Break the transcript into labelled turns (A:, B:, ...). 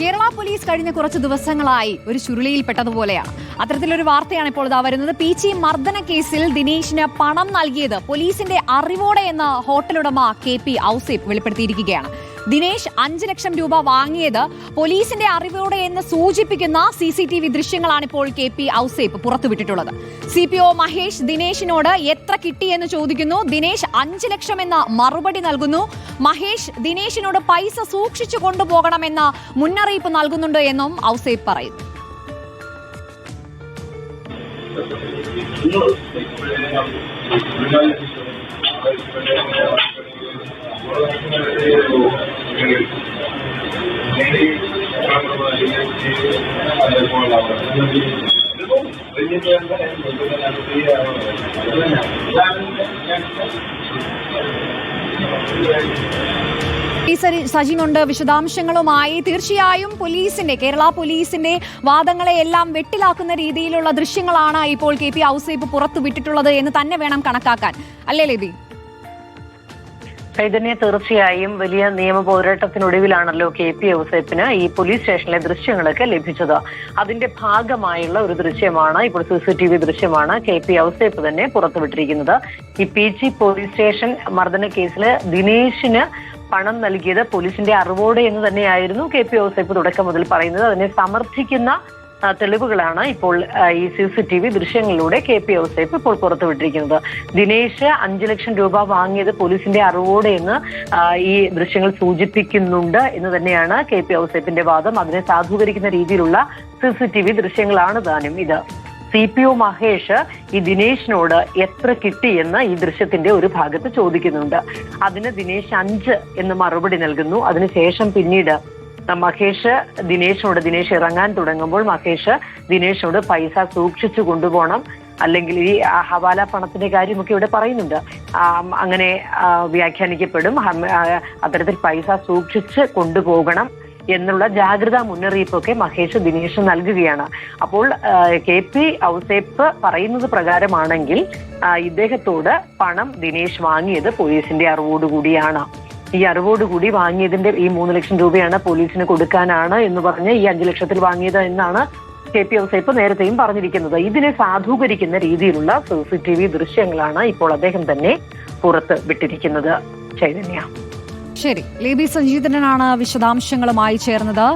A: Kerala police കഴിഞ്ഞ കുറച്ച് ദിവസങ്ങളായി ഒരു ചുരുളിയിൽപ്പെട്ടതുപോലെയാണ്. അത്തരത്തിലൊരു വാർത്തയാണ് ഇപ്പോൾ ഇതാ വരുന്നത്. പി ചി മർദ്ദന കേസിൽ ദിനേശിന് പണം നൽകിയത് പോലീസിന്റെ അറിവോടെ എന്ന് ഹോട്ടലുടമ കെ പി ഔസേപ്പ് വെളിപ്പെടുത്തിയിരിക്കുകയാണ്. ദിനേശ് അഞ്ച് ലക്ഷം രൂപ വാങ്ങിയത് പോലീസിന്റെ അറിവോടെ എന്ന് സൂചിപ്പിക്കുന്ന സി സി ടി വി ദൃശ്യങ്ങളാണ് ഇപ്പോൾ കെ പി ഔസേപ്പ് പുറത്തുവിട്ടിട്ടുള്ളത്. സി പി ഒ മഹേഷ് ദിനേശിനോട് എത്ര കിട്ടി എന്ന് ചോദിക്കുന്നു. ദിനേശ് അഞ്ച് ലക്ഷം എന്ന മറുപടി നൽകുന്നു. മഹേഷ് ദിനേശിനോട് പൈസ സൂക്ഷിച്ചു കൊണ്ടുപോകണമെന്ന മുന്നറിയിപ്പ് നൽകുന്നുണ്ട് എന്നും ഔസേപ്പ് പറയുന്നു. സജിനുണ്ട് വിശദാംശങ്ങളുമായി. തീർച്ചയായും പോലീസിന്റെ കേരള പോലീസിന്റെ വാദങ്ങളെ എല്ലാം വെട്ടിലാക്കുന്ന രീതിയിലുള്ള ദൃശ്യങ്ങളാണ് ഇപ്പോൾ കെ പി ഔസേപ്പ് പുറത്തുവിട്ടിട്ടുള്ളത് എന്ന് തന്നെ വേണം കണക്കാക്കാൻ. അല്ലേ ലേബി?
B: ചൈതന്യ തീർച്ചയായും വലിയ നിയമ പോരാട്ടത്തിനൊടുവിലാണല്ലോ കെ പി ഔസേപ്പിന് ഈ പോലീസ് സ്റ്റേഷനിലെ ദൃശ്യങ്ങളൊക്കെ ലഭിച്ചത്. അതിന്റെ ഭാഗമായുള്ള ഒരു ദൃശ്യമാണ് ഇപ്പോൾ സി സി ടി വി ദൃശ്യമാണ് കെ പി ഔസേപ്പ് തന്നെ പുറത്തുവിട്ടിരിക്കുന്നത്. ഈ പി ജി പോലീസ് സ്റ്റേഷൻ മർദ്ദന കേസിൽ ദിനേശിന് പണം നൽകിയത് പോലീസിന്റെ അറിവോടെ എന്ന് തന്നെയായിരുന്നു കെ പി ഔസേപ്പ് തുടക്കം മുതൽ പറയുന്നത്. അതിനെ സമർത്ഥിക്കുന്ന തെളിവുകളാണ് ഇപ്പോൾ ഈ സി സി ടി വി ദൃശ്യങ്ങളിലൂടെ കെ പി ഔസേപ്പ് ഇപ്പോൾ പുറത്തുവിട്ടിരിക്കുന്നത്. ദിനേശ് അഞ്ചു ലക്ഷം രൂപ വാങ്ങിയത് പോലീസിന്റെ അറിവോടെ എന്ന് ഈ ദൃശ്യങ്ങൾ സൂചിപ്പിക്കുന്നുണ്ട് എന്ന് തന്നെയാണ് കെ പി ഔസേപ്പിന്റെ വാദം. അതിനെ സാധൂകരിക്കുന്ന രീതിയിലുള്ള സി സി ടി വി ദൃശ്യങ്ങളാണ് താനും ഇത്. സി പി ഒ മഹേഷ് ഈ ദിനേശിനോട് എത്ര കിട്ടിയെന്ന് ഈ ദൃശ്യത്തിന്റെ ഒരു ഭാഗത്ത് ചോദിക്കുന്നുണ്ട്. അതിന് ദിനേശ് അഞ്ച് എന്ന് മറുപടി നൽകുന്നു. അതിനുശേഷം പിന്നീട് മഹേഷ് ദിനേശിനോട് ദിനേശ് ഇറങ്ങാൻ തുടങ്ങുമ്പോൾ മഹേഷ് ദിനേശിനോട് പൈസ സൂക്ഷിച്ചു കൊണ്ടുപോകണം. അല്ലെങ്കിൽ ഈ ഹവാല പണത്തിന്റെ കാര്യമൊക്കെ ഇവിടെ പറയുന്നുണ്ട്. അങ്ങനെ വ്യാഖ്യാനിക്കപ്പെടും. അത്തരത്തിൽ പൈസ സൂക്ഷിച്ച് കൊണ്ടുപോകണം എന്നുള്ള ജാഗ്രതാ മുന്നറിയിപ്പൊക്കെ മഹേഷ് ദിനേശ് നൽകുകയാണ്. അപ്പോൾ കെ പി ഔസേപ്പ് പറയുന്നത് പ്രകാരമാണെങ്കിൽ ഇദ്ദേഹത്തോട് പണം ദിനേശ് വാങ്ങിയത് പോലീസിന്റെ അറിവോടുകൂടിയാണ്. ഈ അറിവോടുകൂടി വാങ്ങിയതിന്റെ ഈ മൂന്ന് ലക്ഷം രൂപയാണ് പോലീസിന് കൊടുക്കാനാണ് എന്ന് പറഞ്ഞ് ഈ അഞ്ചു ലക്ഷത്തിൽ വാങ്ങിയത് എന്നാണ് കെ പി ഔസേപ്പ് നേരത്തെയും പറഞ്ഞിരിക്കുന്നത്. ഇതിനെ സാധൂകരിക്കുന്ന രീതിയിലുള്ള സി സി ടി വി ദൃശ്യങ്ങളാണ് ഇപ്പോൾ അദ്ദേഹം തന്നെ പുറത്ത് വിട്ടിരിക്കുന്നത്. ചൈതന്യ
A: ശരി. ലേബി സഞ്ജീതനാണ് വിശദാംശങ്ങളുമായി ചേർന്നത്.